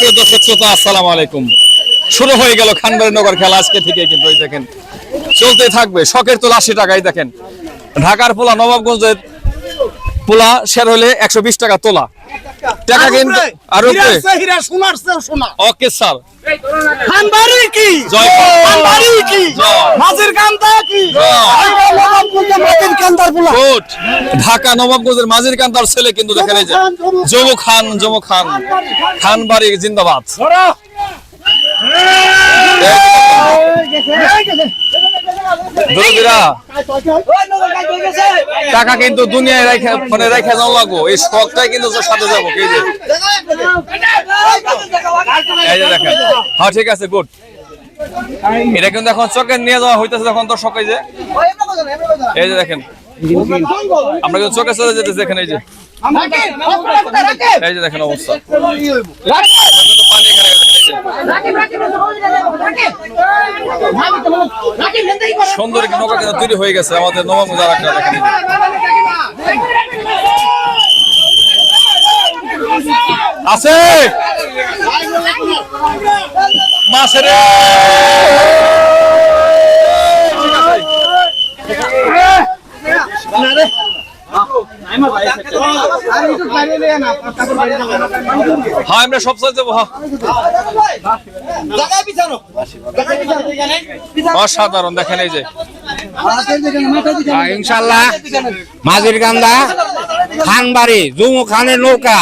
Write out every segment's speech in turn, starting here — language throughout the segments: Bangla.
সুপ্রিয় দর্শক, শ্রোতা, আসসালামু আলাইকুম। শুরু হয়ে গেল খানবাড়ি নগর খেলা আজকে থেকে কিন্তু ওই দেখেন, চলতে থাকবে। শখের তোলা আশি টাকাই দেখেন, ঢাকার পোলা, নবাবগঞ্জের পোলা শের হলে একশো বিশ টাকা তোলা। টাকা কিন্তু আর উপরে হীরা সোনার চেয়েও সোনা। Okay sir. খানবাড়ি কি? জয় খানবাড়ি কি? মাঝের কান্তা কি? মাঝের কান্তার পোলা। গুড। ঢাকা নবাবগঞ্জের মাঝির কান্তার ছেলে কিন্তু দেখেন এই যে। জমু খান জমু খান খানবাড়ি জিন্দাবাদ। টাকা কিন্তু দুনিয়ায় রেখে মানে রেখে যাওয়া লাগবো। এই শখটাই কিন্তু সাথে যাব এই যে দেখেন। হ্যাঁ ঠিক আছে গুড। এটা কিন্তু এখন চোখে নিয়ে যাওয়া হইতেছে যখন তোর শখ এই যে। এই যে দেখেন। আমরা কিন্তু চোখে চলে যেতেছি এখানে এই যে। এই যে দেখেন অবস্থা। পানি এখানে দেখেন এই যে। সুন্দর একটি নৌকা কিন্তু তৈরি হয়ে গেছে। আমাদের নবাবগঞ্জ আর একটা আছে! হ্যাঁ আমরা সব সাইজ যাব হ্যাঁ। অসাধারণ দেখেন এই যে। ইনশাল্লাহ মাঝির গান্দা খানবাড়ি জুমু খানের নৌকা।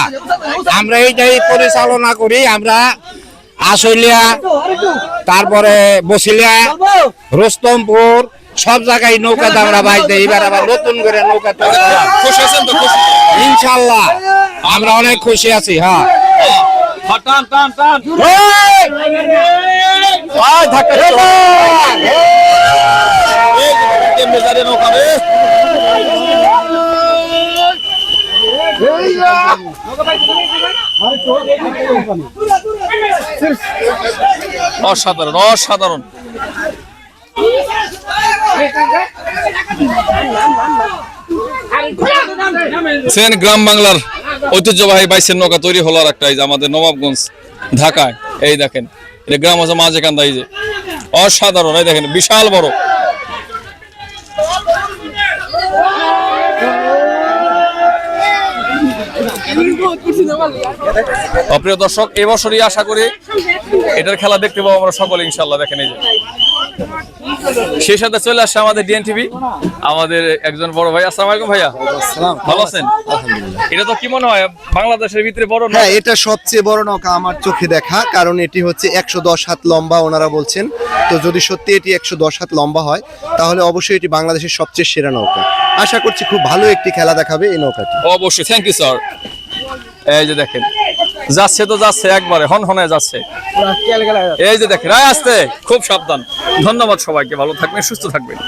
আমরা এইটাই পরিচালনা করি। আমরা আশলিয়া তারপরে বসিলিয়া রোস্তমপুর সব জায়গায় নৌকা আমরা বাইতে এবার আবার নতুন করে নৌকা তৈরি করা। খুশি আছেন তো খুশি? ইনশাল্লাহ আমরা অনেক খুশি আছি হ্যাঁ হ্যাঁ। অসাধারণ অসাধারণ সেন গ্রাম বাংলার ঐতিহ্যবাহী বাইশের নৌকা তৈরি হলো আর একটা এই যে আমাদের নবাবগঞ্জ, ঢাকায়। এই দেখেন, এটা গ্রাম আছে মাঝে কান্দা, এই যে। অসাধারণ, এই দেখেন, বিশাল বড়। অপ্রিয় দর্শক এবছরই আশা করি এটার খেলা দেখতে পাবো আমরা সকলে, ইনশাল্লাহ, দেখেন এই যে। সেই সাথে চলে আসছে আমাদের ডিএন টিভি আমাদের একজন বড় ভাই। আসসালামু আলাইকুম ভাইয়া। ভালো আছেন? এটা তো কি মনে হয় বাংলাদেশের ভিতরে বড় হ্যাঁ এটা সবচেয়ে বড় নৌকা আমার চোখে দেখা কারণ এটি হচ্ছে একশো দশ হাত লম্বা ওনারা বলছেন। তো যদি সত্যি এটি একশো দশ হাত লম্বা হয় তাহলে অবশ্যই এটি বাংলাদেশের সবচেয়ে সেরা নৌকা। আশা করছি খুব ভালো একটি খেলা দেখাবে এই নৌকাটি। অবশ্যই। থ্যাংক ইউ স্যার এই যে দেখেন যাচ্ছে তো যাচ্ছে একবারে হন হনে যাচ্ছে। এই যে দেখেন রায় আসতে খুব সাবধান। ধন্যবাদ সবাইকে ভালো থাকবেন সুস্থ থাকবেন।